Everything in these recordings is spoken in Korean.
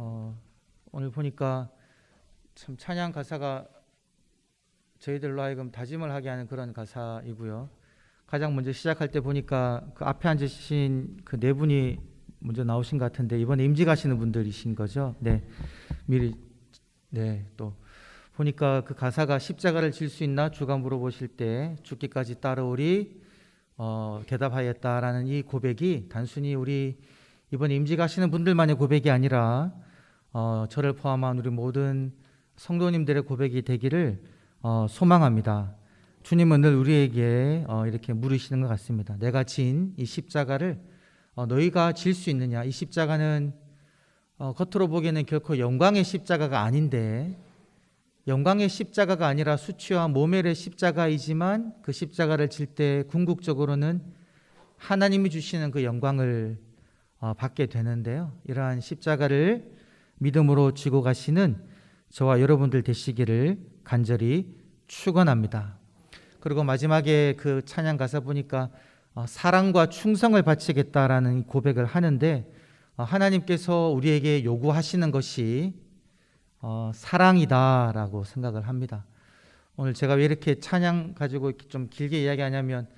어, 오늘 보니까 참 찬양 가사가 저희들로 하여금 다짐을 하게 하는 그런 가사이고요. 가장 먼저 시작할 때 보니까 그 앞에 앉으신 그 네 분이 먼저 나오신 것 같은데 이번에 임직 하시는 분들이신 거죠. 네, 미리 네 또 보니까 그 가사가 십자가를 질 수 있나 주가 물어보실 때 죽기까지 따라오리 어, 대답하였다라는 이 고백이 단순히 우리 이번 임직하시는 분들만의 고백이 아니라 어, 저를 포함한 우리 모든 성도님들의 고백이 되기를 어, 소망합니다. 주님은 늘 우리에게 어, 이렇게 물으시는 것 같습니다. 내가 진 이 십자가를 어, 너희가 질 수 있느냐? 이 십자가는 어, 겉으로 보기에는 결코 영광의 십자가가 아닌데 영광의 십자가가 아니라 수치와 모멸의 십자가이지만 그 십자가를 질 때 궁극적으로는 하나님이 주시는 그 영광을 어, 받게 되는데요. 이러한 십자가를 믿음으로 지고 가시는 저와 여러분들 되시기를 간절히 축원합니다. 그리고 마지막에 그 찬양 가사 보니까 어, 사랑과 충성을 바치겠다라는 고백을 하는데 어, 하나님께서 우리에게 요구하시는 것이 어, 사랑이다라고 생각을 합니다. 오늘 제가 왜 이렇게 찬양 가지고 이렇게 좀 길게 이야기하냐면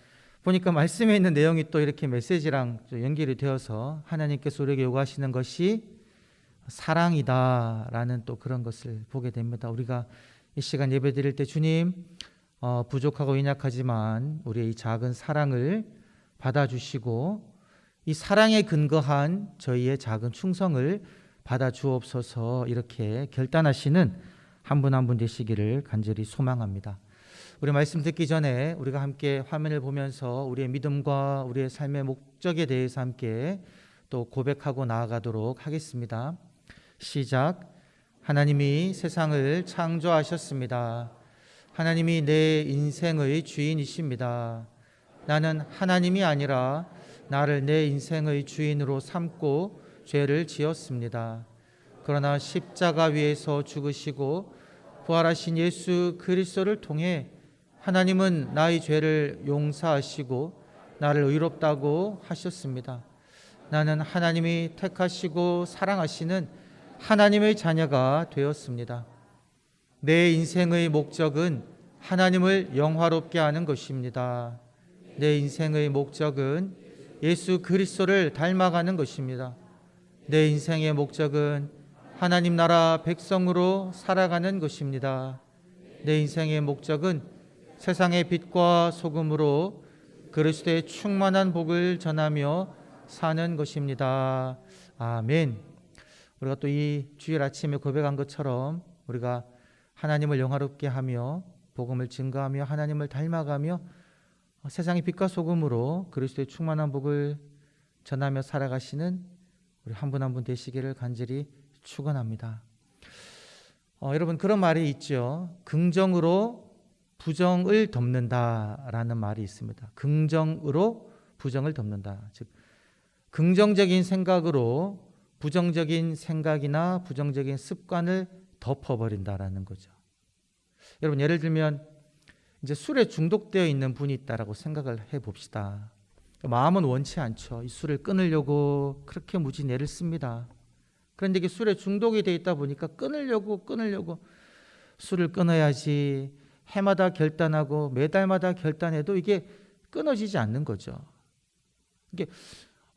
보니까 말씀에 있는 내용이 또 이렇게 메시지랑 좀 연결이 되어서 하나님께서 우리에게 요구하시는 것이 사랑이다라는 또 그런 것을 보게 됩니다. 우리가 이 시간 예배 드릴 때 주님 어, 부족하고 연약하지만 우리의 이 작은 사랑을 받아주시고 이 사랑에 근거한 저희의 작은 충성을 받아 주옵소서 이렇게 결단하시는 한 분 한분 되시기를 간절히 소망합니다. 우리 말씀 듣기 전에 우리가 함께 화면을 보면서 우리의 믿음과 우리의 삶의 목적에 대해서 함께 또 고백하고 나아가도록 하겠습니다. 시작. 하나님이 세상을 창조하셨습니다. 하나님이 내 인생의 주인이십니다. 나는 하나님이 아니라 나를 내 인생의 주인으로 삼고 죄를 지었습니다. 그러나 십자가 위에서 죽으시고 부활하신 예수 그리스도를 통해 하나님은 나의 죄를 용서하시고 나를 의롭다고 하셨습니다. 나는 하나님이 택하시고 사랑하시는 하나님의 자녀가 되었습니다. 내 인생의 목적은 하나님을 영화롭게 하는 것입니다. 내 인생의 목적은 예수 그리스도를 닮아가는 것입니다. 내 인생의 목적은 하나님 나라 백성으로 살아가는 것입니다. 내 인생의 목적은 세상의 빛과 소금으로 그리스도의 충만한 복을 전하며 사는 것입니다. 아멘. 우리가 또 이 주일 아침에 고백한 것처럼 우리가 하나님을 영화롭게 하며 복음을 증거하며 하나님을 닮아가며 세상의 빛과 소금으로 그리스도의 충만한 복을 전하며 살아가시는 우리 한 분 한 분 되시기를 간절히 축원합니다. 어, 여러분 그런 말이 있죠. 긍정으로 부정을 덮는다라는 말이 있습니다. 긍정으로 부정을 덮는다. 즉 긍정적인 생각으로 부정적인 생각이나 부정적인 습관을 덮어버린다라는 거죠. 여러분 예를 들면 이제 술에 중독되어 있는 분이 있다라고 생각을 해 봅시다. 마음은 원치 않죠. 이 술을 끊으려고 그렇게 무지 애를 씁니다. 그런데 이게 술에 중독이 돼 있다 보니까 끊으려고 끊으려고 술을 끊어야지 해마다 결단하고 매달마다 결단해도 이게 끊어지지 않는 거죠. 이게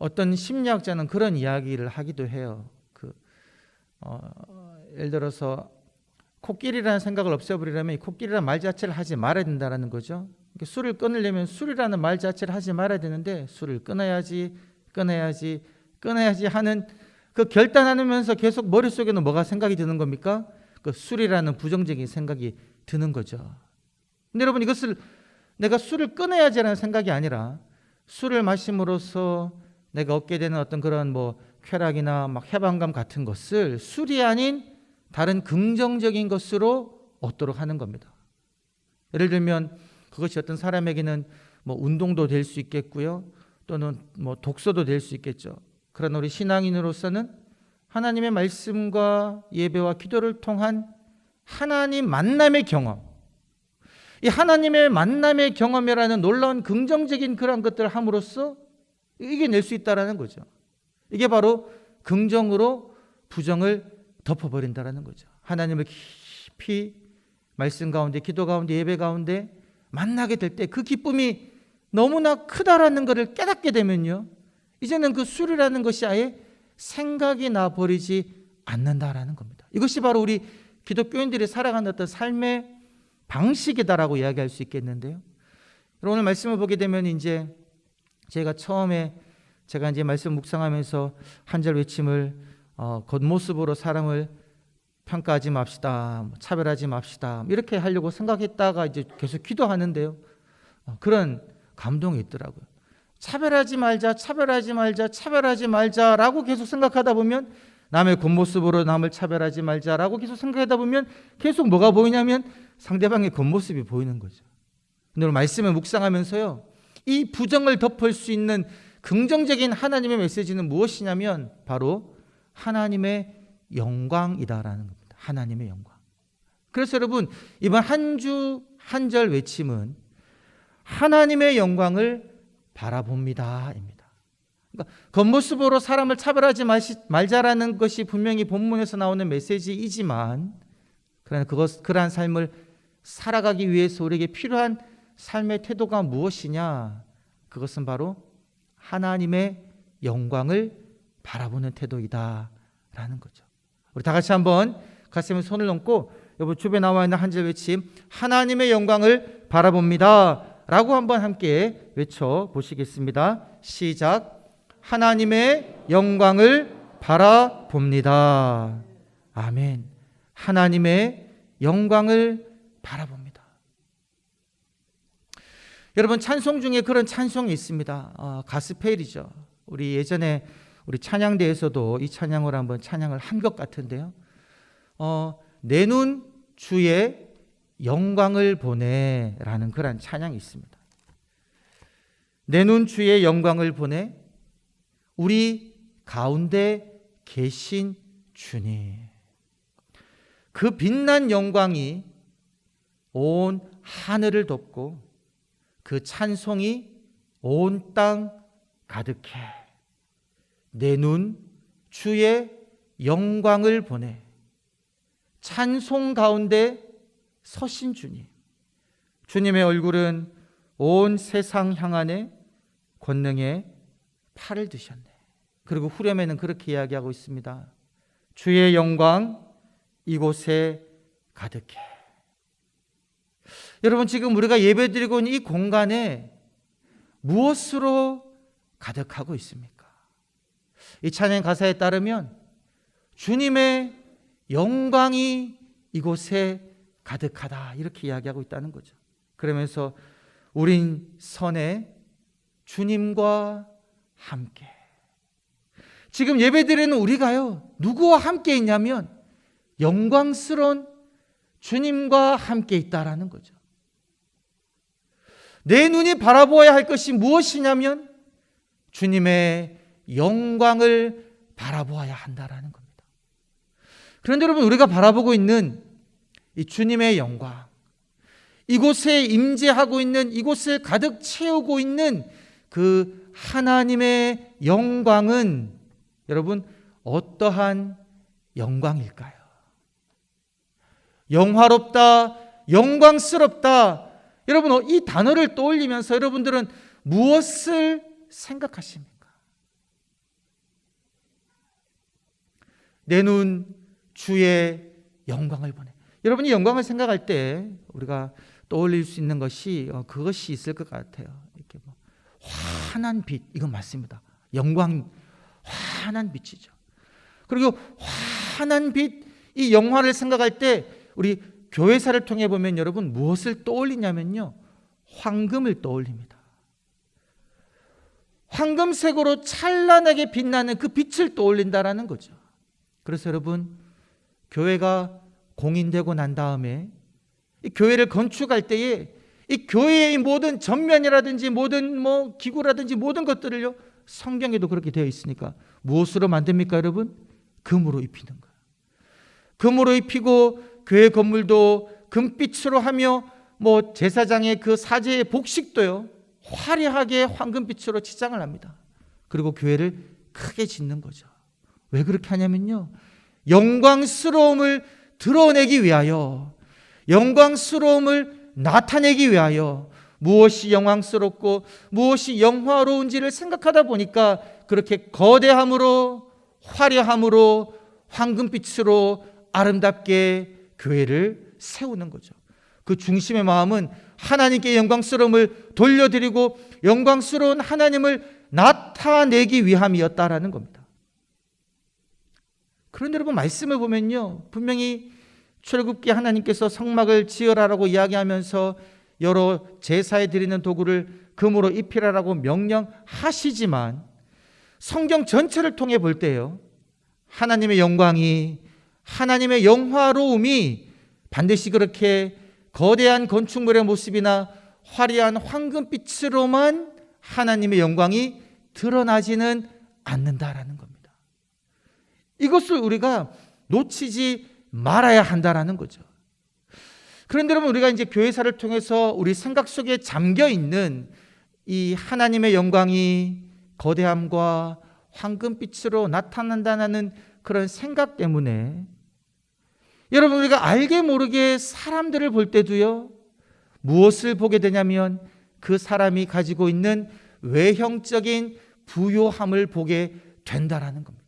어떤 심리학자는 그런 이야기를 하기도 해요. 그 어, 예를 들어서 코끼리라는 생각을 없애버리려면 이 코끼리라는 말 자체를 하지 말아야 된다는 거죠. 그러니까 술을 끊으려면 술이라는 말 자체를 하지 말아야 되는데 술을 끊어야지, 끊어야지, 끊어야지 하는 그 결단하면서 계속 머릿속에는 뭐가 생각이 드는 겁니까? 그 술이라는 부정적인 생각이 드는 거죠. 근데 여러분 이것을 내가 술을 끊어야지라는 생각이 아니라 술을 마심으로써 내가 얻게 되는 어떤 그런 뭐 쾌락이나 막 해방감 같은 것을 술이 아닌 다른 긍정적인 것으로 얻도록 하는 겁니다. 예를 들면 그것이 어떤 사람에게는 뭐 운동도 될 수 있겠고요. 또는 뭐 독서도 될 수 있겠죠. 그러나 우리 신앙인으로서는 하나님의 말씀과 예배와 기도를 통한 하나님 만남의 경험. 이 하나님의 만남의 경험이라는 놀라운 긍정적인 그런 것들을 함으로써 이겨낼 수 있다라는 거죠. 이게 바로 긍정으로 부정을 덮어버린다라는 거죠. 하나님을 깊이 말씀 가운데, 기도 가운데, 예배 가운데 만나게 될 때 그 기쁨이 너무나 크다라는 것을 깨닫게 되면요. 이제는 그 술이라는 것이 아예 생각이 나 버리지 않는다라는 겁니다. 이것이 바로 우리 기독교인들이 살아가는 어떤 삶의 방식이다라고 이야기할 수 있겠는데요. 오늘 말씀을 보게 되면 이제 제가 처음에 제가 이제 말씀 묵상하면서 한절 외침을 어, 겉모습으로 사람을 평가하지 맙시다, 뭐 차별하지 맙시다 이렇게 하려고 생각했다가 이제 계속 기도하는데요. 어, 그런 감동이 있더라고요. 차별하지 말자, 차별하지 말자, 차별하지 말자라고 계속 생각하다 보면 남의 겉모습으로 남을 차별하지 말자라고 계속 생각하다 보면 계속 뭐가 보이냐면 상대방의 겉모습이 보이는 거죠. 오늘 말씀을 묵상하면서요. 이 부정을 덮을 수 있는 긍정적인 하나님의 메시지는 무엇이냐면 바로 하나님의 영광이다라는 겁니다. 하나님의 영광. 그래서 여러분 이번 한 주 한 절 외침은 하나님의 영광을 바라봅니다입니다. 그러니까 겉모습으로 사람을 차별하지 마시, 말자라는 것이 분명히 본문에서 나오는 메시지이지만 그러나 그것 그러한 삶을 살아가기 위해서 우리에게 필요한 삶의 태도가 무엇이냐? 그것은 바로 하나님의 영광을 바라보는 태도이다라는 거죠. 우리 다 같이 한번 가슴에 손을 얹고 여러분 주변에 나와 있는 한절 외침 하나님의 영광을 바라봅니다라고 한번 함께 외쳐 보시겠습니다. 시작. 하나님의 영광을 바라봅니다. 아멘. 하나님의 영광을 바라봅니다. 여러분 찬송 중에 그런 찬송이 있습니다. 어, 가스펠이죠. 우리 예전에 우리 찬양대에서도 이 찬양을 한번 찬양을 한 것 같은데요. 어, 내 눈 주의 영광을 보내라는 그런 찬양이 있습니다. 내 눈 주의 영광을 보내 우리 가운데 계신 주님. 그 빛난 영광이 온 하늘을 덮고 그 찬송이 온 땅 가득해. 내 눈 주의 영광을 보내. 찬송 가운데 서신 주님. 주님의 얼굴은 온 세상 향하네 권능에 팔을 드셨네. 그리고 후렴에는 그렇게 이야기하고 있습니다. 주의 영광 이곳에 가득해. 여러분 지금 우리가 예배드리고 있는 이 공간에 무엇으로 가득하고 있습니까? 이 찬양 가사에 따르면 주님의 영광이 이곳에 가득하다 이렇게 이야기하고 있다는 거죠. 그러면서 우린 선에 주님과 함께 지금 예배드리는 우리가요 누구와 함께 있냐면 영광스러운 주님과 함께 있다라는 거죠. 내 눈이 바라보아야 할 것이 무엇이냐면 주님의 영광을 바라보아야 한다라는 겁니다. 그런데 여러분 우리가 바라보고 있는 이 주님의 영광 이곳에 임재하고 있는 이곳을 가득 채우고 있는 그 하나님의 영광은 여러분 어떠한 영광일까요? 영화롭다, 영광스럽다. 여러분 이 단어를 떠올리면서 여러분들은 무엇을 생각하십니까? 내 눈 주의 영광을 보내. 여러분이 영광을 생각할 때 우리가 떠올릴 수 있는 것이 어, 그것이 있을 것 같아요. 이렇게 뭐 환한 빛 이건 맞습니다. 영광 환한 빛이죠. 그리고 환한 빛 이 영화를 생각할 때 우리 교회사를 통해 보면 여러분 무엇을 떠올리냐면요. 황금을 떠올립니다. 황금색으로 찬란하게 빛나는 그 빛을 떠올린다라는 거죠. 그래서 여러분 교회가 공인되고 난 다음에 이 교회를 건축할 때에 이 교회의 모든 전면이라든지 모든 뭐 기구라든지 모든 것들을요 성경에도 그렇게 되어 있으니까 무엇으로 만듭니까 여러분? 금으로 입히는 거예요. 금으로 입히고 교회 건물도 금빛으로 하며 뭐 제사장의 그 사제의 복식도요 화려하게 황금빛으로 치장을 합니다. 그리고 교회를 크게 짓는 거죠. 왜 그렇게 하냐면요 영광스러움을 드러내기 위하여 영광스러움을 나타내기 위하여 무엇이 영광스럽고 무엇이 영화로운지를 생각하다 보니까 그렇게 거대함으로 화려함으로 황금빛으로 아름답게 교회를 세우는 거죠. 그 중심의 마음은 하나님께 영광스러움을 돌려드리고 영광스러운 하나님을 나타내기 위함이었다라는 겁니다. 그런데 여러분 말씀을 보면요. 분명히 출애굽기 하나님께서 성막을 지으라라고 이야기하면서 여러 제사에 드리는 도구를 금으로 입히라라고 명령하시지만 성경 전체를 통해 볼 때요. 하나님의 영광이 하나님의 영화로움이 반드시 그렇게 거대한 건축물의 모습이나 화려한 황금빛으로만 하나님의 영광이 드러나지는 않는다라는 겁니다. 이것을 우리가 놓치지 말아야 한다라는 거죠. 그런데 여러분 우리가 이제 교회사를 통해서 우리 생각 속에 잠겨 있는 이 하나님의 영광이 거대함과 황금빛으로 나타난다는 그런 생각 때문에 여러분 우리가 알게 모르게 사람들을 볼 때도요 무엇을 보게 되냐면 그 사람이 가지고 있는 외형적인 부요함을 보게 된다라는 겁니다.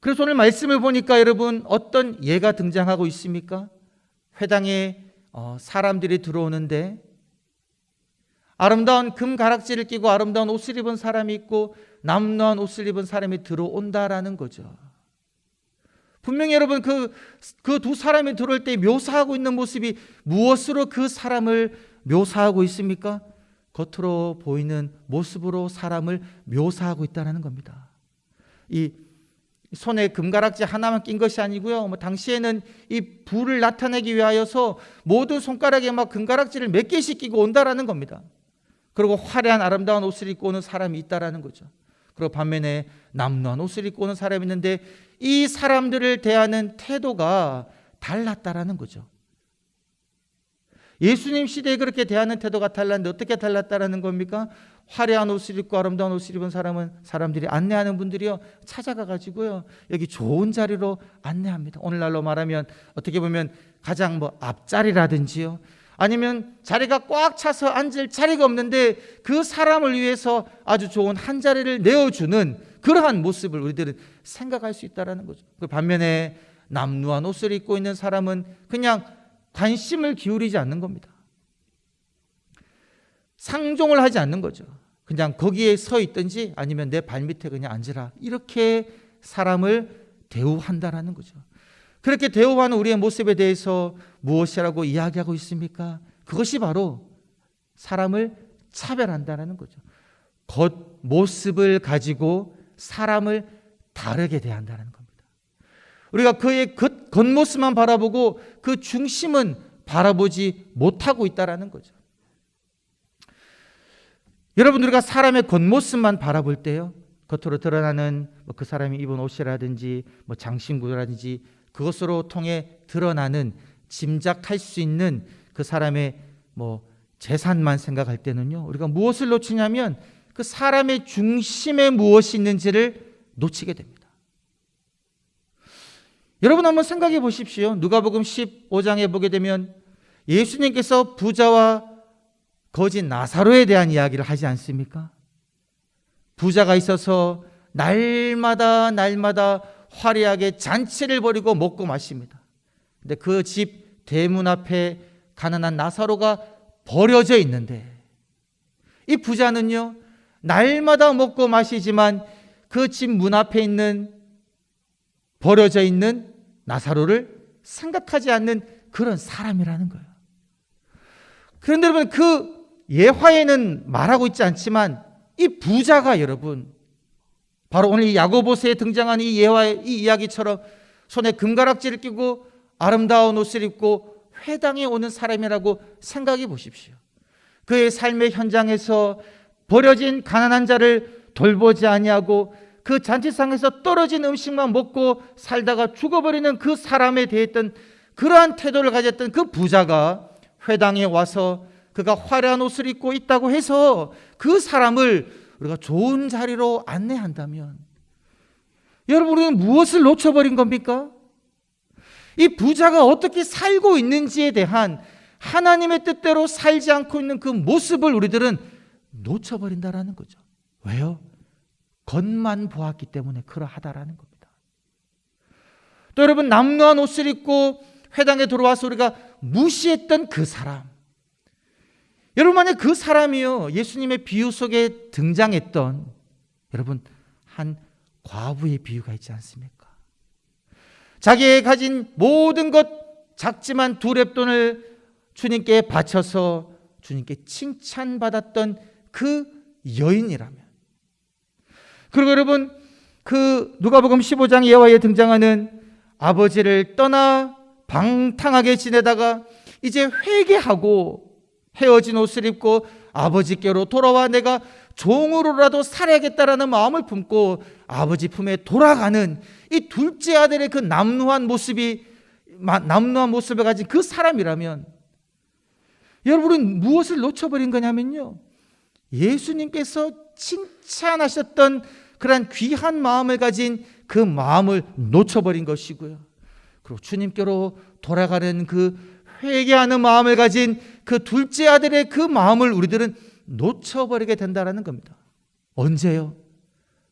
그래서 오늘 말씀을 보니까 여러분 어떤 예가 등장하고 있습니까? 회당에 어, 사람들이 들어오는데 아름다운 금 가락지를 끼고 아름다운 옷을 입은 사람이 있고 남루한 옷을 입은 사람이 들어온다라는 거죠. 분명히 여러분 그 그 두 사람이 들어올 때 묘사하고 있는 모습이 무엇으로 그 사람을 묘사하고 있습니까? 겉으로 보이는 모습으로 사람을 묘사하고 있다는 겁니다. 이 손에 금가락지 하나만 낀 것이 아니고요. 뭐 당시에는 이 부를 나타내기 위하여서 모든 손가락에 막 금가락지를 몇 개씩 끼고 온다라는 겁니다. 그리고 화려한 아름다운 옷을 입고 오는 사람이 있다라는 거죠. 그리고 반면에 남루한 옷을 입고 오는 사람이 있는데 이 사람들을 대하는 태도가 달랐다라는 거죠. 예수님 시대에 그렇게 대하는 태도가 달랐는데 어떻게 달랐다라는 겁니까? 화려한 옷을 입고 아름다운 옷을 입은 사람은 사람들이 안내하는 분들이요 찾아가 가지고요 여기 좋은 자리로 안내합니다. 오늘날로 말하면 어떻게 보면 가장 뭐 앞자리라든지요 아니면 자리가 꽉 차서 앉을 자리가 없는데 그 사람을 위해서 아주 좋은 한 자리를 내어주는 그러한 모습을 우리들은 생각할 수 있다라는 거죠. 그 반면에 남루한 옷을 입고 있는 사람은 그냥 관심을 기울이지 않는 겁니다. 상종을 하지 않는 거죠. 그냥 거기에 서 있든지 아니면 내 발밑에 그냥 앉으라. 이렇게 사람을 대우한다라는 거죠. 그렇게 대우하는 우리의 모습에 대해서 무엇이라고 이야기하고 있습니까? 그것이 바로 사람을 차별한다는 거죠. 겉 모습을 가지고 사람을 다르게 대한다는 겁니다. 우리가 그의 겉, 겉모습만 바라보고 그 중심은 바라보지 못하고 있다라는 거죠. 여러분 우리가 사람의 겉모습만 바라볼 때요. 겉으로 드러나는 뭐 그 사람이 입은 옷이라든지 뭐 장신구라든지 그것으로 통해 드러나는 짐작할 수 있는 그 사람의 뭐 재산만 생각할 때는요. 우리가 무엇을 놓치냐면 그 사람의 중심에 무엇이 있는지를 놓치게 됩니다. 여러분 한번 생각해 보십시오. 누가복음 15장에 보게 되면 예수님께서 부자와 거짓 나사로에 대한 이야기를 하지 않습니까? 부자가 있어서 날마다 날마다 화려하게 잔치를 벌이고 먹고 마십니다. 근데 그 집 대문 앞에 가난한 나사로가 버려져 있는데 이 부자는요 날마다 먹고 마시지만 그 집 문 앞에 있는 버려져 있는 나사로를 생각하지 않는 그런 사람이라는 거예요. 그런데 여러분 그 예화에는 말하고 있지 않지만 이 부자가 여러분 바로 오늘 이 야고보스에 등장한 이 예화의 이 이야기처럼 손에 금가락지를 끼고 아름다운 옷을 입고 회당에 오는 사람이라고 생각해 보십시오. 그의 삶의 현장에서 버려진 가난한 자를 돌보지 아니하고 그 잔치상에서 떨어진 음식만 먹고 살다가 죽어버리는 그 사람에 대했던 그러한 태도를 가졌던 그 부자가 회당에 와서 그가 화려한 옷을 입고 있다고 해서 그 사람을 우리가 좋은 자리로 안내한다면 여러분, 우리는 무엇을 놓쳐버린 겁니까? 이 부자가 어떻게 살고 있는지에 대한 하나님의 뜻대로 살지 않고 있는 그 모습을 우리들은 놓쳐버린다라는 거죠. 왜요? 겉만 보았기 때문에 그러하다라는 겁니다. 또 여러분, 남루한 옷을 입고 회당에 들어와서 우리가 무시했던 그 사람. 여러분, 만약 그 사람이요, 예수님의 비유 속에 등장했던, 여러분, 한 과부의 비유가 있지 않습니까? 자기의 가진 모든 것 작지만 두 랩돈을 주님께 바쳐서 주님께 칭찬받았던 그 여인이라면 그리고 여러분 그 누가복음 15장 예화에 등장하는 아버지를 떠나 방탕하게 지내다가 이제 회개하고 헤어진 옷을 입고 아버지께로 돌아와 내가 종으로라도 살아야겠다라는 마음을 품고 아버지 품에 돌아가는 이 둘째 아들의 그 남루한 모습이 남루한 모습을 가진 그 사람이라면 여러분은 무엇을 놓쳐버린 거냐면요. 예수님께서 칭찬하셨던 그러한 귀한 마음을 가진 그 마음을 놓쳐버린 것이고요. 그리고 주님께로 돌아가는 그 회개하는 마음을 가진 그 둘째 아들의 그 마음을 우리들은 놓쳐버리게 된다라는 겁니다. 언제요?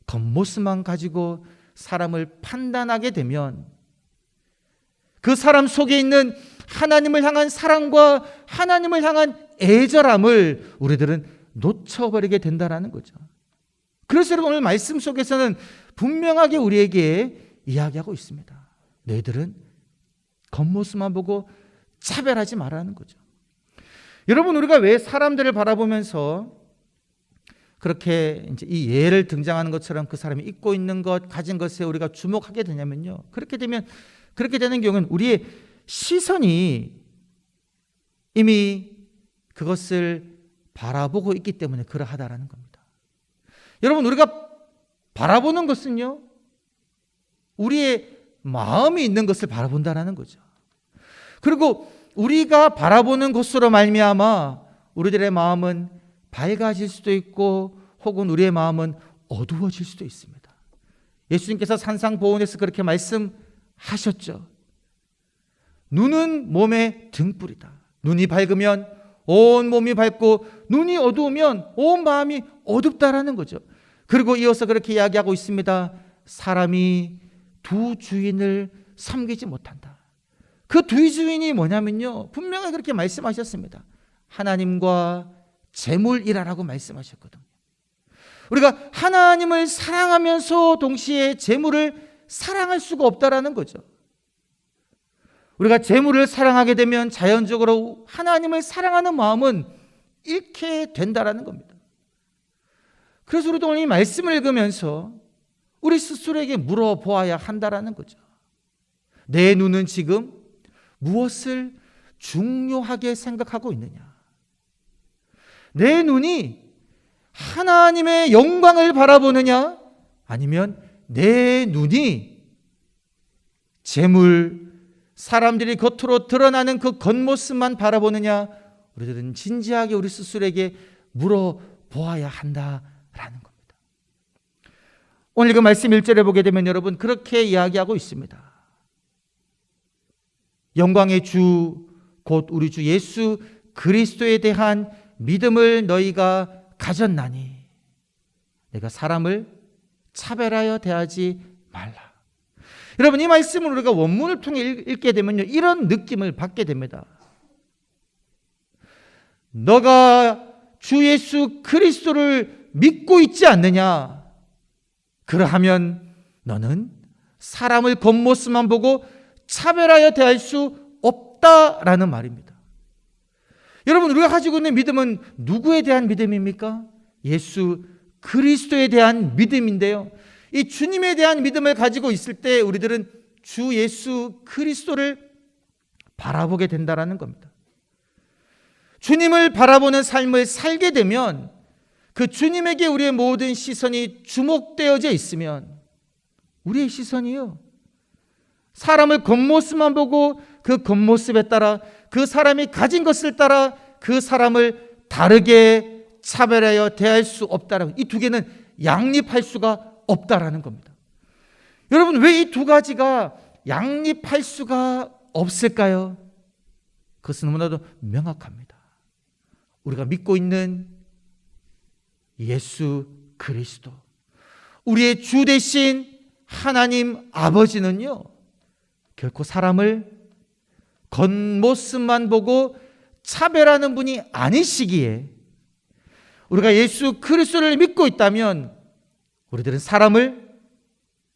겉모습만 가지고 사람을 판단하게 되면 그 사람 속에 있는 하나님을 향한 사랑과 하나님을 향한 애절함을 우리들은 놓쳐버리게 된다라는 거죠. 그래서 오늘 말씀 속에서는 분명하게 우리에게 이야기하고 있습니다. 너희들은 겉모습만 보고 차별하지 말라는 거죠. 여러분 우리가 왜 사람들을 바라보면서 그렇게 이제 이 예를 등장하는 것처럼 그 사람이 입고 있는 것, 가진 것에 우리가 주목하게 되냐면요. 그렇게 되면 그렇게 되는 경우는 우리의 시선이 이미 그것을 바라보고 있기 때문에 그러하다라는 겁니다. 여러분 우리가 바라보는 것은요. 우리의 마음이 있는 것을 바라본다라는 거죠. 그리고 우리가 바라보는 것으로 말미암아 우리들의 마음은 밝아질 수도 있고 혹은 우리의 마음은 어두워질 수도 있습니다. 예수님께서 산상보훈에서 그렇게 말씀하셨죠. 눈은 몸의 등불이다. 눈이 밝으면 온 몸이 밝고 눈이 어두우면 온 마음이 어둡다라는 거죠. 그리고 이어서 그렇게 이야기하고 있습니다. 사람이 두 주인을 섬기지 못한다. 그 두 주인이 뭐냐면요. 분명히 그렇게 말씀하셨습니다. 하나님과 재물이라라고 말씀하셨거든요. 우리가 하나님을 사랑하면서 동시에 재물을 사랑할 수가 없다라는 거죠. 우리가 재물을 사랑하게 되면 자연적으로 하나님을 사랑하는 마음은 잃게 된다라는 겁니다. 그래서 우리도 오늘 이 말씀을 읽으면서 우리 스스로에게 물어보아야 한다라는 거죠. 내 눈은 지금 무엇을 중요하게 생각하고 있느냐? 내 눈이 하나님의 영광을 바라보느냐? 아니면 내 눈이 재물, 사람들이 겉으로 드러나는 그 겉모습만 바라보느냐? 우리들은 진지하게 우리 스스로에게 물어보아야 한다라는 겁니다. 오늘 그 말씀 1절에 보게 되면 여러분 그렇게 이야기하고 있습니다. 영광의 주, 곧 우리 주 예수 그리스도에 대한 믿음을 너희가 가졌나니 내가 사람을 차별하여 대하지 말라. 여러분 이 말씀을 우리가 원문을 통해 읽게 되면요 이런 느낌을 받게 됩니다. 너가 주 예수 그리스도를 믿고 있지 않느냐? 그러하면 너는 사람을 겉모습만 보고 차별하여 대할 수 없다라는 말입니다. 여러분 우리가 가지고 있는 믿음은 누구에 대한 믿음입니까? 예수 그리스도에 대한 믿음인데요. 이 주님에 대한 믿음을 가지고 있을 때 우리들은 주 예수 그리스도를 바라보게 된다라는 겁니다. 주님을 바라보는 삶을 살게 되면 그 주님에게 우리의 모든 시선이 주목되어져 있으면 우리의 시선이요. 사람을 겉모습만 보고 그 겉모습에 따라 그 사람이 가진 것을 따라 그 사람을 다르게 차별하여 대할 수 없다라고 이 두 개는 양립할 수가 없다라는 겁니다. 여러분 왜 이 두 가지가 양립할 수가 없을까요? 그것은 너무나도 명확합니다. 우리가 믿고 있는 예수 그리스도 우리의 주 대신 하나님 아버지는요 결코 사람을 겉모습만 보고 차별하는 분이 아니시기에 우리가 예수 그리스도를 믿고 있다면 우리들은 사람을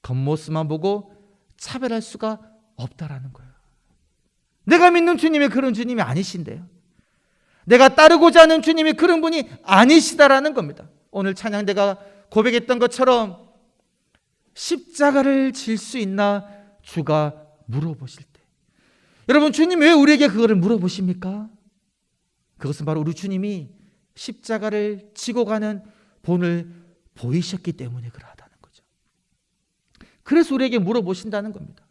겉모습만 보고 차별할 수가 없다라는 거예요. 내가 믿는 주님이 그런 주님이 아니신데요. 내가 따르고자 하는 주님이 그런 분이 아니시다라는 겁니다. 오늘 찬양대가 고백했던 것처럼 십자가를 질 수 있나 주가 물어보실 때 여러분 주님 왜 우리에게 그거를 물어보십니까? 그것은 바로 우리 주님이 십자가를 지고 가는 본을 보이셨기 때문에 그러하다는 거죠. 그래서 우리에게 물어보신다는 겁니다.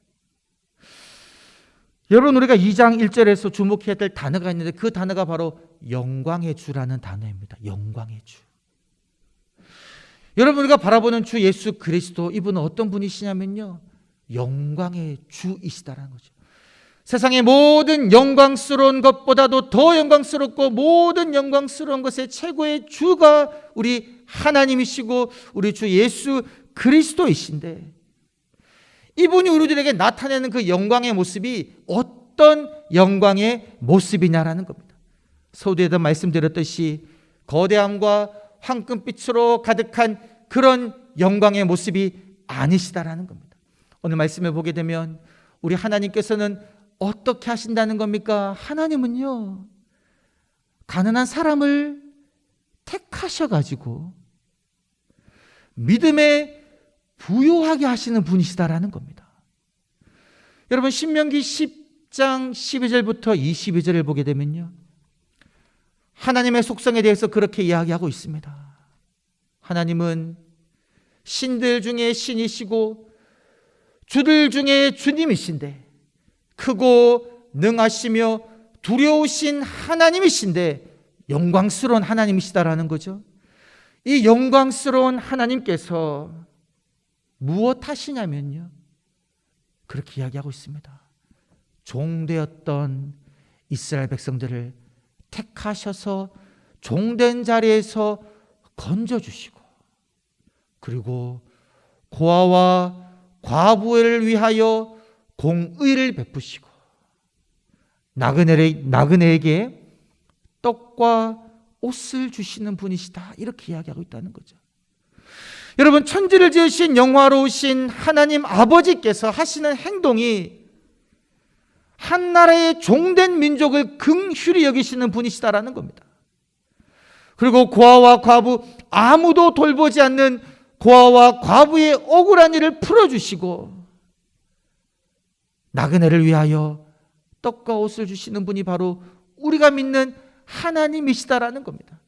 여러분 우리가 2장 1절에서 주목해야 될 단어가 있는데 그 단어가 바로 영광의 주라는 단어입니다. 영광의 주. 여러분 우리가 바라보는 주 예수 그리스도 이분은 어떤 분이시냐면요. 영광의 주이시다라는 거죠. 세상의 모든 영광스러운 것보다도 더 영광스럽고 모든 영광스러운 것의 최고의 주가 우리 하나님이시고 우리 주 예수 그리스도이신데 이분이 우리들에게 나타내는 그 영광의 모습이 어떤 영광의 모습이냐라는 겁니다. 서두에도 말씀드렸듯이 거대함과 황금빛으로 가득한 그런 영광의 모습이 아니시다라는 겁니다. 오늘 말씀을 보게 되면 우리 하나님께서는 어떻게 하신다는 겁니까? 하나님은요, 가난한 사람을 택하셔가지고 믿음에 부요하게 하시는 분이시다라는 겁니다. 여러분, 신명기 10장 12절부터 22절을 보게 되면요. 하나님의 속성에 대해서 그렇게 이야기하고 있습니다. 하나님은 신들 중에 신이시고 주들 중에 주님이신데 크고 능하시며 두려우신 하나님이신데 영광스러운 하나님이시다라는 거죠. 이 영광스러운 하나님께서 무엇 하시냐면요. 그렇게 이야기하고 있습니다. 종되었던 이스라엘 백성들을 택하셔서 종된 자리에서 건져주시고 그리고 고아와 과부를 위하여 공의를 베푸시고 나그네, 나그네에게 떡과 옷을 주시는 분이시다. 이렇게 이야기하고 있다는 거죠. 여러분, 천지를 지으신 영화로우신 하나님 아버지께서 하시는 행동이 한 나라의 종된 민족을 긍휼히 여기시는 분이시다라는 겁니다. 그리고 고아와 과부 아무도 돌보지 않는 고아와 과부의 억울한 일을 풀어주시고 나그네를 위하여 떡과 옷을 주시는 분이 바로 우리가 믿는 하나님이시다라는 겁니다.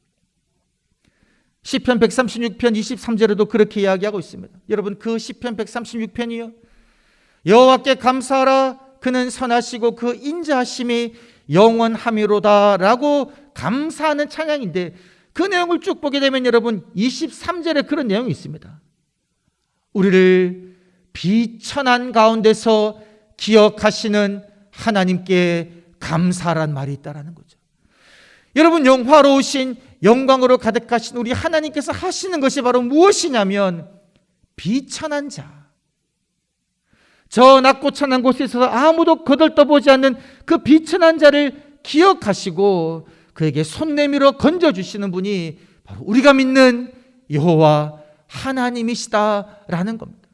시편 136편 23절에도 그렇게 이야기하고 있습니다. 여러분 그 시편 136편이요. 여호와께 감사하라 그는 선하시고 그 인자하심이 영원함이로다라고 감사하는 찬양인데 그 내용을 쭉 보게 되면 여러분 23절에 그런 내용이 있습니다. 우리를 비천한 가운데서 기억하시는 하나님께 감사란 말이 있다라는 거죠. 여러분 영화로우신 영광으로 가득하신 우리 하나님께서 하시는 것이 바로 무엇이냐면 비천한 자. 저 낮고 천한 곳에서 아무도 거들떠보지 않는 그 비천한 자를 기억하시고 그에게 손 내밀어 건져 주시는 분이 바로 우리가 믿는 여호와 하나님이시다라는 겁니다.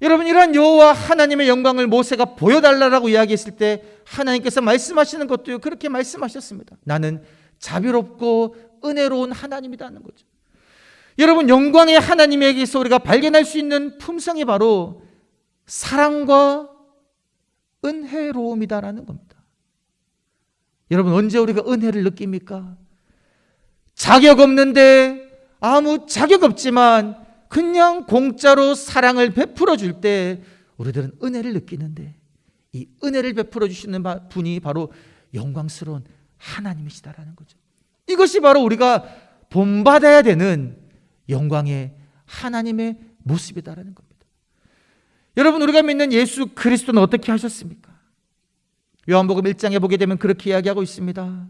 여러분 이러한 여호와 하나님의 영광을 모세가 보여달라고 이야기했을 때 하나님께서 말씀하시는 것도요 그렇게 말씀하셨습니다. 나는 자비롭고 은혜로운 하나님이라는 거죠. 여러분 영광의 하나님에게서 우리가 발견할 수 있는 품성이 바로 사랑과 은혜로움이다라는 겁니다. 여러분 언제 우리가 은혜를 느낍니까? 자격 없는데 아무 자격 없지만 그냥 공짜로 사랑을 베풀어 줄 때 우리들은 은혜를 느끼는데 이 은혜를 베풀어 주시는 분이 바로 영광스러운 하나님이시다라는 거죠. 이것이 바로 우리가 본받아야 되는 영광의 하나님의 모습이다라는 겁니다. 여러분 우리가 믿는 예수 그리스도는 어떻게 하셨습니까? 요한복음 1장에 보게 되면 그렇게 이야기하고 있습니다.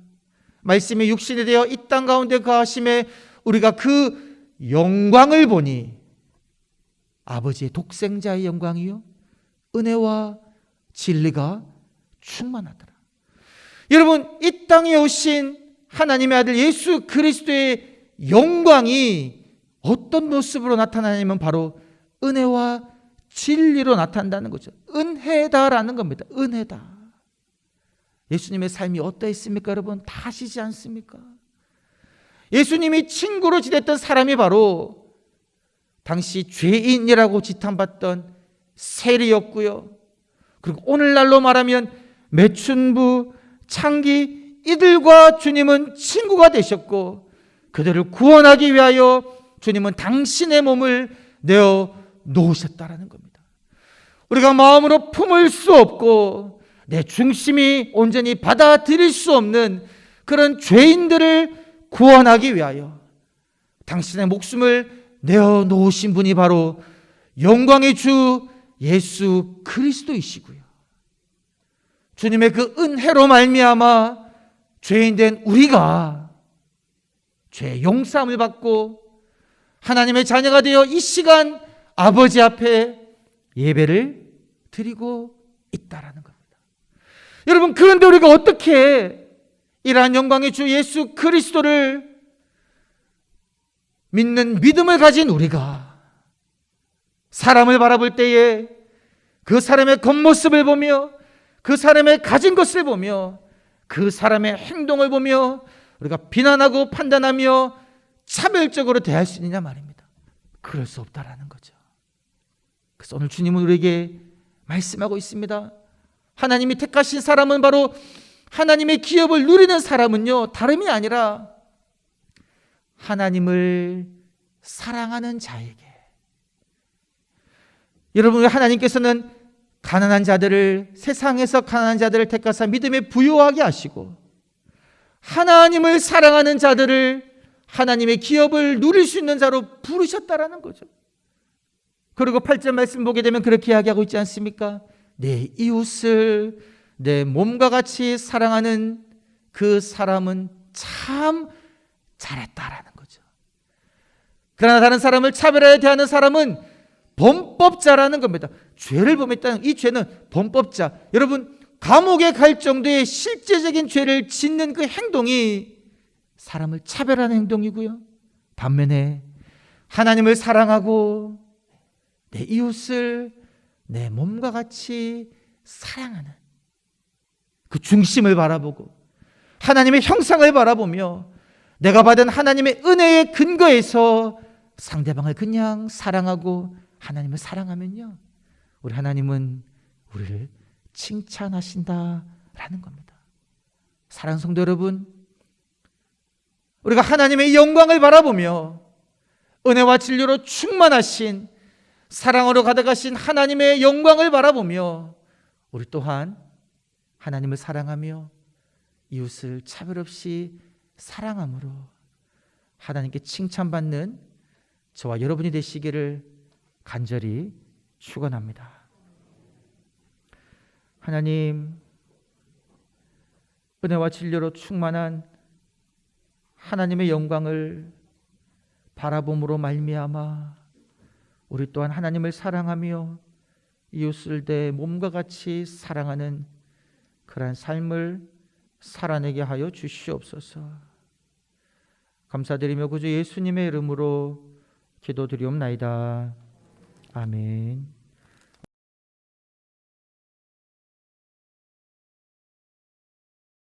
말씀이 육신이 되어 이 땅 가운데 거하심에 우리가 그 영광을 보니 아버지의 독생자의 영광이요 은혜와 진리가 충만하더라. 여러분 이 땅에 오신 하나님의 아들 예수 그리스도의 영광이 어떤 모습으로 나타나냐면 바로 은혜와 진리로 나타난다는 거죠. 은혜다라는 겁니다. 은혜다. 예수님의 삶이 어떠했습니까, 여러분? 다 아시지 않습니까? 예수님이 친구로 지냈던 사람이 바로 당시 죄인이라고 지탄받던 세리였고요. 그리고 오늘날로 말하면 매춘부, 창기 이들과 주님은 친구가 되셨고 그들을 구원하기 위하여 주님은 당신의 몸을 내어 놓으셨다라는 겁니다. 우리가 마음으로 품을 수 없고 내 중심이 온전히 받아들일 수 없는 그런 죄인들을 구원하기 위하여 당신의 목숨을 내어 놓으신 분이 바로 영광의 주 예수 그리스도이시고요. 주님의 그 은혜로 말미암아 죄인 된 우리가 죄 용서함을 받고 하나님의 자녀가 되어 이 시간 아버지 앞에 예배를 드리고 있다라는 겁니다. 여러분 그런데 우리가 어떻게 이러한 영광의 주 예수 그리스도를 믿는 믿음을 가진 우리가 사람을 바라볼 때에 그 사람의 겉모습을 보며 그 사람의 가진 것을 보며 그 사람의 행동을 보며 우리가 비난하고 판단하며 차별적으로 대할 수 있느냐 말입니다. 그럴 수 없다라는 거죠. 그래서 오늘 주님은 우리에게 말씀하고 있습니다. 하나님이 택하신 사람은 바로 하나님의 기업을 누리는 사람은요, 다름이 아니라 하나님을 사랑하는 자에게. 여러분, 하나님께서는 가난한 자들을, 세상에서 가난한 자들을 택하사 믿음에 부요하게 하시고, 하나님을 사랑하는 자들을 하나님의 기업을 누릴 수 있는 자로 부르셨다라는 거죠. 그리고 8절 말씀 보게 되면 그렇게 이야기하고 있지 않습니까? 내 이웃을 내 몸과 같이 사랑하는 그 사람은 참 잘했다라는 거죠. 그러나 다른 사람을 차별하여 대하는 사람은 범법자라는 겁니다. 죄를 범했다는 이 죄는 범법자. 여러분 감옥에 갈 정도의 실제적인 죄를 짓는 그 행동이 사람을 차별하는 행동이고요. 반면에 하나님을 사랑하고 내 이웃을 내 몸과 같이 사랑하는 그 중심을 바라보고 하나님의 형상을 바라보며 내가 받은 하나님의 은혜의 근거에서 상대방을 그냥 사랑하고 하나님을 사랑하면요. 우리 하나님은 우리를 칭찬하신다라는 겁니다. 사랑 성도 여러분, 우리가 하나님의 영광을 바라보며 은혜와 진리로 충만하신 사랑으로 가득하신 하나님의 영광을 바라보며 우리 또한 하나님을 사랑하며 이웃을 차별 없이 사랑함으로 하나님께 칭찬받는 저와 여러분이 되시기를 간절히 축원합니다. 하나님 은혜와 진리로 충만한 하나님의 영광을 바라봄으로 말미암아 우리 또한 하나님을 사랑하며 이웃을 내 몸과 같이 사랑하는 그러한 삶을 살아내게 하여 주시옵소서. 감사드리며 구주 예수님의 이름으로 기도드리옵나이다. 아멘.